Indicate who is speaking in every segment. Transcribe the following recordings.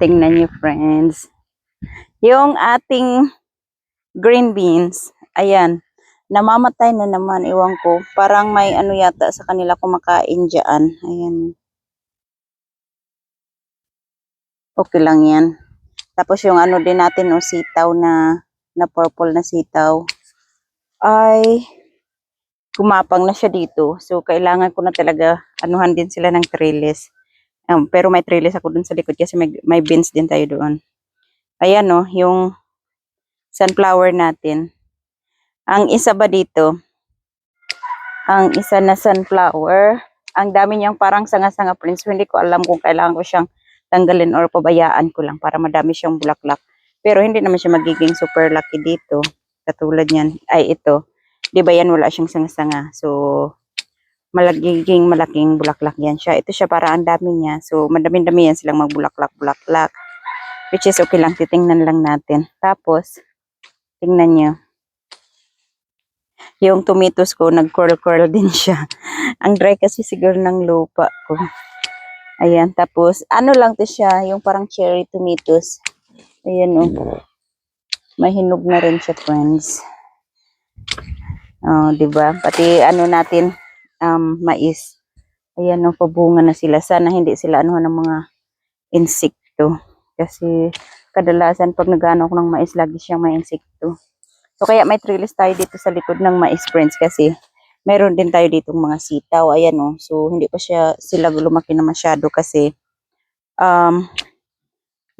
Speaker 1: Tingnan niyo, friends. Yung ating green beans, ayan, namamatay na naman, iwan ko. Parang may ano yata sa kanila kumakain dyan. Ayan. Okay lang yan. Tapos yung ano din natin, o sitaw na, na purple na sitaw, ay kumapang na siya dito. So, kailangan ko na talaga anuhan din sila ng trellis. Um, pero may trellis ako dun sa likod kasi may, may beans din tayo doon. Ayan no, yung sunflower natin. Ang isa ba dito, ang isa na sunflower, ang dami niyang parang sanga-sanga prints. So, hindi ko alam kung kailangan ko siyang tanggalin or pabayaan ko lang para madami siyang bulaklak. Pero hindi naman siya magiging super lucky dito. Katulad niyan, ay ito. Di ba yan wala siyang sanga-sanga. So, malagiging malaking bulaklak yan siya. Ito siya para ang dami niya. So, madami-dami yan silang magbulaklak-bulaklak. Which is okay lang. Titingnan lang natin. Tapos, tingnan niyo. Yung tomatoes ko, nag-curl-curl din siya. ang dry kasi siguro ng lupa ko. Ayan. Tapos, ano lang to siya. Yung parang cherry tomatoes. Ayan o. May hinog na rin siya, friends. Oh, 'di ba? Pati ano natin um mais. Ayan no, pabunga na sila. Sana hindi sila ano ng mga insekto kasi kadalasan pag nagano ako ng mais lagi siyang may insekto. So kaya may trellis tayo dito sa likod ng mais friends kasi meron din tayo ditong mga sitaw. Ayan no. So hindi pa siya sila lumaki na masyado kasi um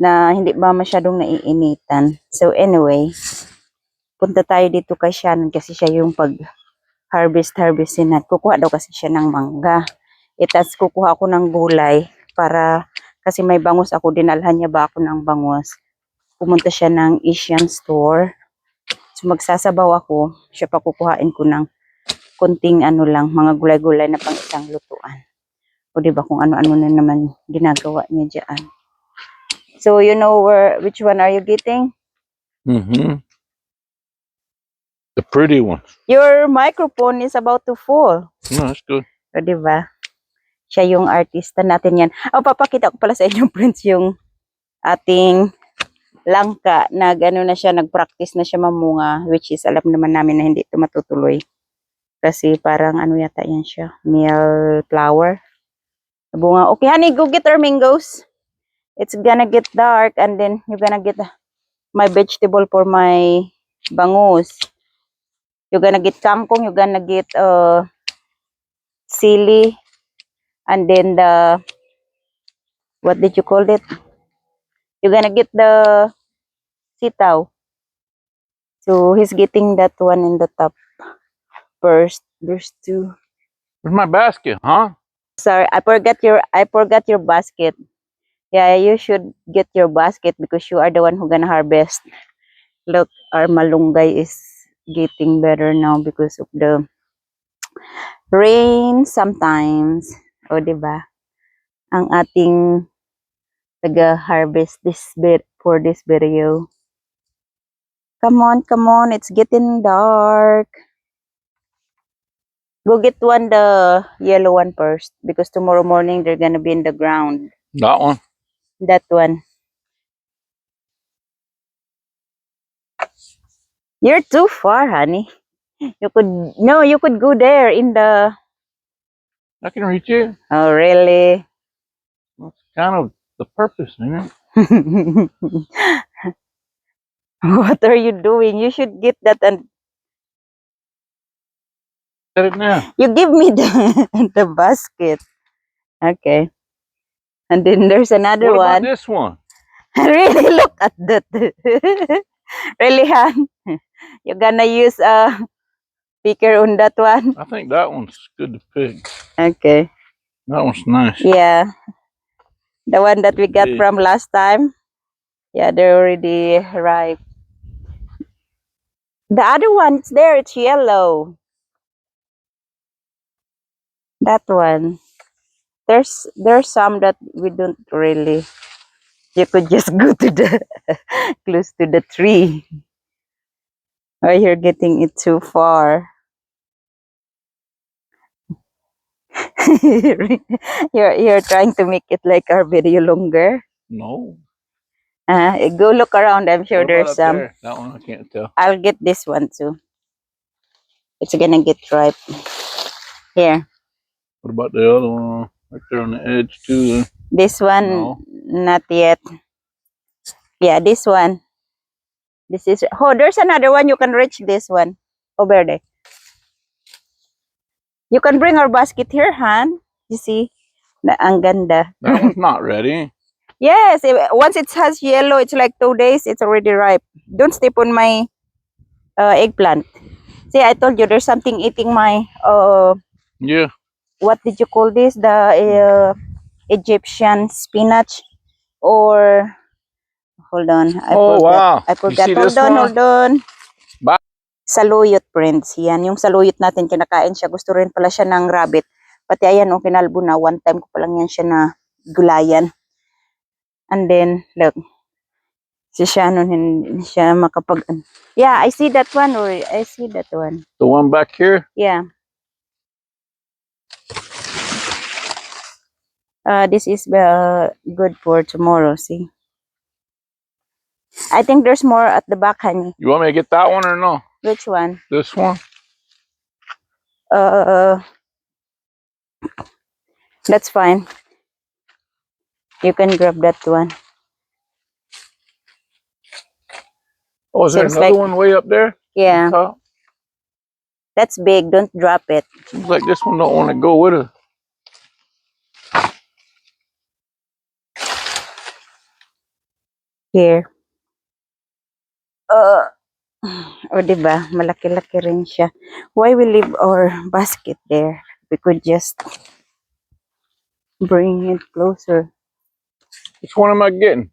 Speaker 1: na hindi ba masyadong naiinitan. So anyway, punta tayo dito kay Shannon kasi siya yung pag harvest harvestin at kukuha daw kasi siya ng mangga. Itas kukuha ako ng gulay para kasi may bangus ako dinalhan niya ba ako ng bangus. Pumunta siya ng Asian store. So magsasabaw ako, siya pa kukuhain ko ng konting ano lang, mga gulay-gulay na pang isang lutuan. O ba kung ano-ano na naman ginagawa niya diyan. So you know where which one are you getting?
Speaker 2: Mm-hmm. The pretty one.
Speaker 1: Your microphone is about to fall.
Speaker 2: No, that's good.
Speaker 1: O, di ba? Siya yung artista natin yan. O, papakita ko pala sa inyo, friends, yung ating langka na gano'n na siya, nag-practice na siya mamunga, which is alam naman namin na hindi ito matutuloy. Kasi parang ano yata yan siya, meal flower. Bunga. Okay, honey, go get our mangoes. It's gonna get dark and then you're gonna get my vegetable for my bangus. You're gonna get kangkong, you're gonna get uh, sili, and then the, what did you call it? You're gonna get the sitaw. So he's getting that one in the top first. There's two.
Speaker 2: Where's my basket, huh?
Speaker 1: Sorry, I forgot your I forgot your basket. Yeah, you should get your basket because you are the one who gonna harvest. Look, our malunggay is getting better now because of the rain sometimes. O, di ba? Ang ating taga-harvest this bit for this video. Come on, come on. It's getting dark. Go get one, the yellow one first. Because tomorrow morning, they're gonna be in the ground.
Speaker 2: That one.
Speaker 1: That one. You're too far, honey. You could, no, you could go there in the,
Speaker 2: I can reach it.
Speaker 1: oh, really?
Speaker 2: That's kind of the purpose, isn't it?
Speaker 1: what are you doing? You should get that and
Speaker 2: Set it now.
Speaker 1: you give me the, the basket. Okay. And then there's another
Speaker 2: what about
Speaker 1: one.
Speaker 2: this one?
Speaker 1: really look at that. really, Han? You're gonna use a picker on that one?
Speaker 2: I think that one's good to pick.
Speaker 1: Okay.
Speaker 2: That one's nice.
Speaker 1: Yeah. The one that we got
Speaker 2: Okay.
Speaker 1: from last time. Yeah, they're already ripe. The other one, it's there, it's yellow. That one. There's there's some that we don't really you could just go to the close to the tree. Oh, you're getting it too far. you're you're trying to make it like our video longer.
Speaker 2: No.
Speaker 1: Uh, go look around. I'm sure there's some.
Speaker 2: there? That one I can't tell.
Speaker 1: I'll get this one too. It's gonna get ripe. Here,
Speaker 2: What about the other one? Right there on the edge too.
Speaker 1: This one,
Speaker 2: No.
Speaker 1: not yet. Yeah, this one. This is. Oh, there's another one. You can reach this one over there. You can bring our basket here, Han. You see, na ang ganda.
Speaker 2: That one's not ready.
Speaker 1: Yes, once it has yellow, it's like two days. It's already ripe. Don't step on my uh, eggplant. See, I told you there's something eating my uh
Speaker 2: Yeah.
Speaker 1: what did you call this? The uh, Egyptian spinach or hold on. I
Speaker 2: oh
Speaker 1: forgot.
Speaker 2: wow.
Speaker 1: I forgot. Hold on, hold on.
Speaker 2: Ba-
Speaker 1: Saluyot, friends. Yan, yung saluyot natin, kinakain siya. Gusto rin pala siya ng rabbit. Pati ayan, oh, kinalbo na. One time ko pa lang yan siya na gulayan. And then, look. Si Shannon, hindi siya makapag... Yeah, I see that one. Or I see that one.
Speaker 2: The one back here.
Speaker 1: Yeah. Uh, this is uh, good for tomorrow, see? I think there's more at the back, honey.
Speaker 2: You want me to get that one or no?
Speaker 1: Which one?
Speaker 2: This one?
Speaker 1: Uh, that's fine. You can grab that one.
Speaker 2: Oh, is there
Speaker 1: Seems
Speaker 2: another
Speaker 1: like-
Speaker 2: one way up there?
Speaker 1: Yeah, that's big. Don't drop it.
Speaker 2: Seems like this one don't want to go with us.
Speaker 1: Here. Uh, o diba, malaki-laki rin siya. Why we leave our basket there? We could just bring it closer.
Speaker 2: Which one am I getting?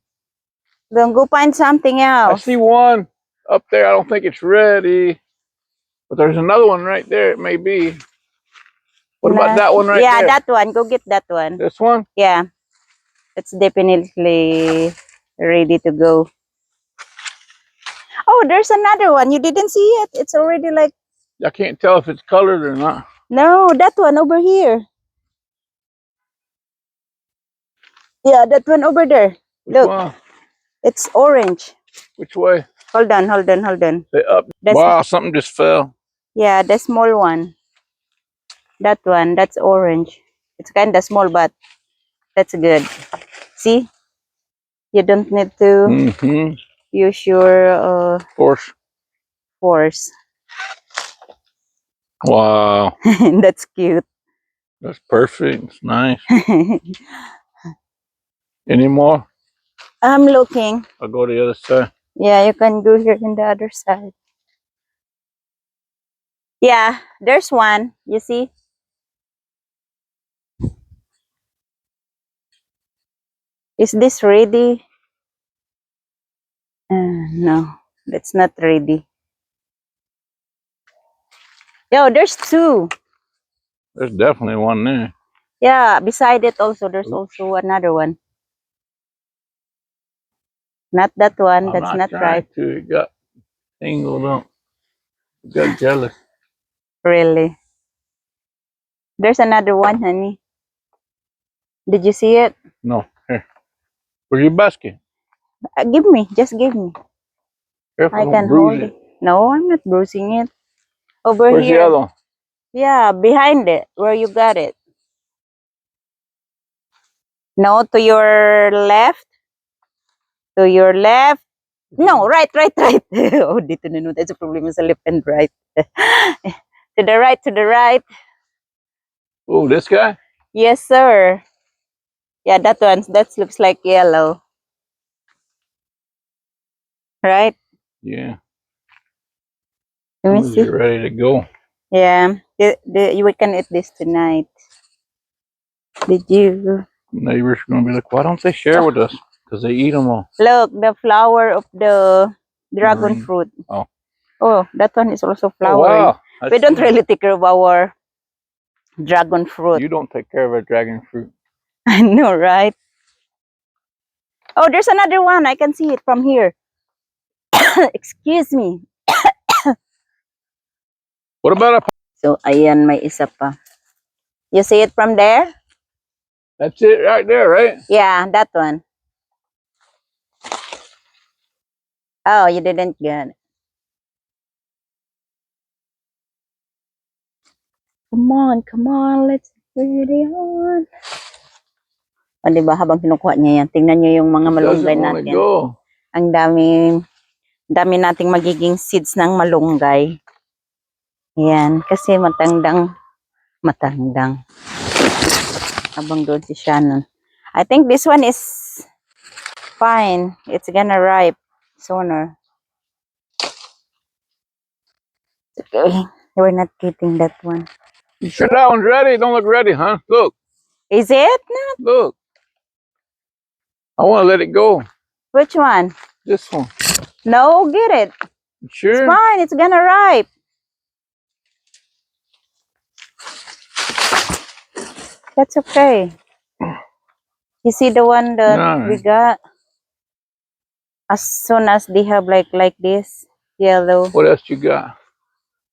Speaker 1: Then go find something else.
Speaker 2: I see one up there. I don't think it's ready. But there's another one right there. It may be. What about that one right
Speaker 1: yeah,
Speaker 2: there?
Speaker 1: Yeah, that one. Go get that one.
Speaker 2: This one?
Speaker 1: Yeah. It's definitely ready to go. Oh, there's another one. You didn't see it? It's already like,
Speaker 2: I can't tell if it's colored or not.
Speaker 1: no, that one over here. Yeah, that one over there.
Speaker 2: Which
Speaker 1: Look.
Speaker 2: one?
Speaker 1: It's orange.
Speaker 2: Which way?
Speaker 1: Hold on, hold on, hold on.
Speaker 2: Say up.
Speaker 1: That's,
Speaker 2: wow, something just fell.
Speaker 1: Yeah, the small one. That one, that's orange. It's kind of small, but that's good. See? You don't need to
Speaker 2: Mm-hmm.
Speaker 1: use your uh,
Speaker 2: Of course.
Speaker 1: force.
Speaker 2: Wow.
Speaker 1: that's cute.
Speaker 2: That's perfect. It's nice. Any more?
Speaker 1: I'm looking.
Speaker 2: I'll go to the other side.
Speaker 1: Yeah, you can go here in the other side. Yeah, there's one. You see? Is this ready? Uh, no, that's not ready. Yo, there's two.
Speaker 2: There's definitely one there.
Speaker 1: Yeah, beside it also, there's also another one. Not that one.
Speaker 2: I'm
Speaker 1: That's not,
Speaker 2: trying
Speaker 1: right.
Speaker 2: To. It got tangled up. It got jealous.
Speaker 1: Really. There's another one, honey. Did you see it?
Speaker 2: No. Here. Where's your basket?
Speaker 1: Uh, give me. Just give me.
Speaker 2: Careful,
Speaker 1: I
Speaker 2: don't
Speaker 1: can
Speaker 2: bruise
Speaker 1: hold it. No, I'm not bruising it. Over
Speaker 2: Where's
Speaker 1: here.
Speaker 2: the other one?
Speaker 1: Yeah, behind it, where you got it. No, to your left. To your left. No, right, right, right. oh, dito na no. That's a problem sa left and right. to the right, to the right.
Speaker 2: Oh, this guy?
Speaker 1: Yes, sir. Yeah, that one. That looks like yellow. Right?
Speaker 2: Yeah.
Speaker 1: Let me see.
Speaker 2: ready to go.
Speaker 1: Yeah, the, the, we can eat this tonight. Did you
Speaker 2: Neighbors are gonna be like, why don't they share with us? Because they eat them all.
Speaker 1: look the flower of the dragon
Speaker 2: Green.
Speaker 1: fruit?
Speaker 2: Oh.
Speaker 1: Oh, that one is also
Speaker 2: Oh,
Speaker 1: flowering.
Speaker 2: wow.
Speaker 1: We don't really take care of our dragon fruit.
Speaker 2: You don't take care of our dragon fruit.
Speaker 1: I know, right? Oh, there's another one. I can see it from here. Excuse me.
Speaker 2: What about a?
Speaker 1: So, ayan, may isa pa. You see it from there?
Speaker 2: That's it right there, right?
Speaker 1: Yeah, that one. Oh, you didn't get it. Come on, come on, let's put it on. O, diba, habang kinukuha niya yan, tingnan niyo yung mga malunggay
Speaker 2: to
Speaker 1: natin.
Speaker 2: go.
Speaker 1: Ang dami, dami nating magiging seeds ng malunggay. Yan, kasi matandang, matandang. Habang doon si Shannon. I think this one is fine. It's gonna ripe sooner. Okay. We're not getting that one.
Speaker 2: That one's ready? Don't look ready, huh? Look,
Speaker 1: Is it?
Speaker 2: look. I want to let it go.
Speaker 1: Which one?
Speaker 2: This one.
Speaker 1: No, get it.
Speaker 2: You
Speaker 1: It's
Speaker 2: Sure.
Speaker 1: fine. It's gonna ripe. That's okay. You see the one that we got? As soon as they have like like this yellow,
Speaker 2: What else you got?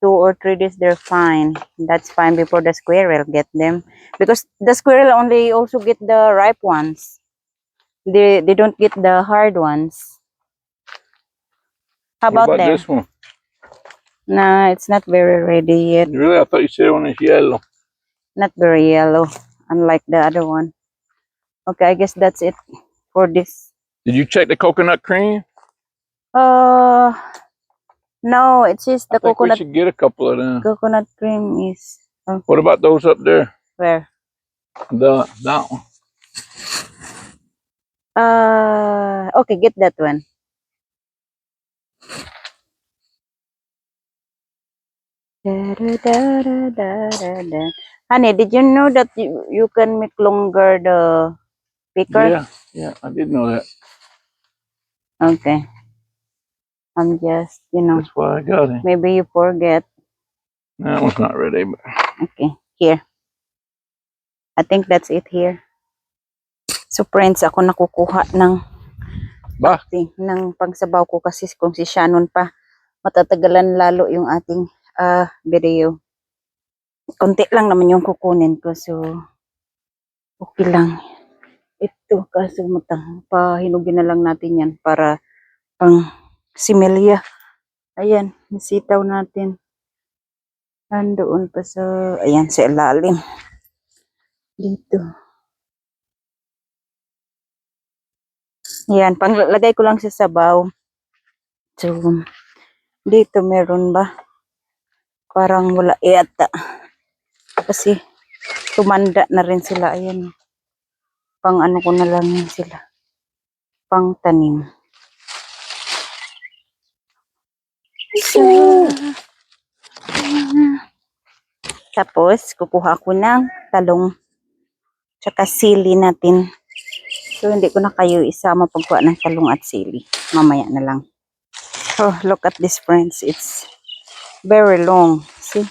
Speaker 1: two or three days, they're fine. That's fine before the squirrel get them. Because the squirrel only also get the ripe ones. They they don't get the hard ones. How about,
Speaker 2: about
Speaker 1: there?
Speaker 2: this one?
Speaker 1: Nah, it's not very ready yet.
Speaker 2: Really? I thought you said one is yellow.
Speaker 1: Not very yellow, unlike the other one. Okay, I guess that's it for this.
Speaker 2: Did you check the coconut cream?
Speaker 1: Uh, no, it's just
Speaker 2: I
Speaker 1: the
Speaker 2: think
Speaker 1: coconut
Speaker 2: we should get a couple of them.
Speaker 1: coconut cream is
Speaker 2: What about those up there?
Speaker 1: where?
Speaker 2: The that one.
Speaker 1: Uh, okay, get that one. Da, da, da, da, da, da. Honey, did you know that you, you can make longer the picker?
Speaker 2: Yeah, yeah, I did know that.
Speaker 1: Okay. I'm just, you know,
Speaker 2: That's why I got it.
Speaker 1: maybe you forget.
Speaker 2: That one's not ready, but
Speaker 1: Okay, here. I think that's it here. So friends, ako nakukuha ng
Speaker 2: bah,
Speaker 1: ting ng pagsabaw ko kasi kung si Shannon pa matatagalan lalo yung ating ah video. Konti lang naman yung kukunin ko so okay lang. Ito kaso matang pahinugin na lang natin yan para pang similya. Ayan, nasitaw natin. Nandoon pa sa, ayan, sa ilalim. Dito. Ayan, panglagay ko lang sa sabaw. So, dito meron ba? Parang wala yata. Kasi, tumanda na rin sila. Ayan. Pang ano ko na lang yan sila. Pang tanim. So, tapos, kukuha ko ng talong tsaka sili natin. So, hindi ko na kayo isama pagkuha ng talong at sili. Mamaya na lang. Oh, look at this, friends. It's very long. See?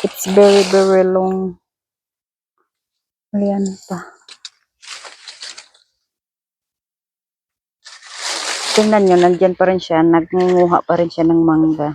Speaker 1: It's very, very long. Ayan pa. Tingnan nyo, nandyan pa rin siya. Nagngunguha pa rin siya ng mangga.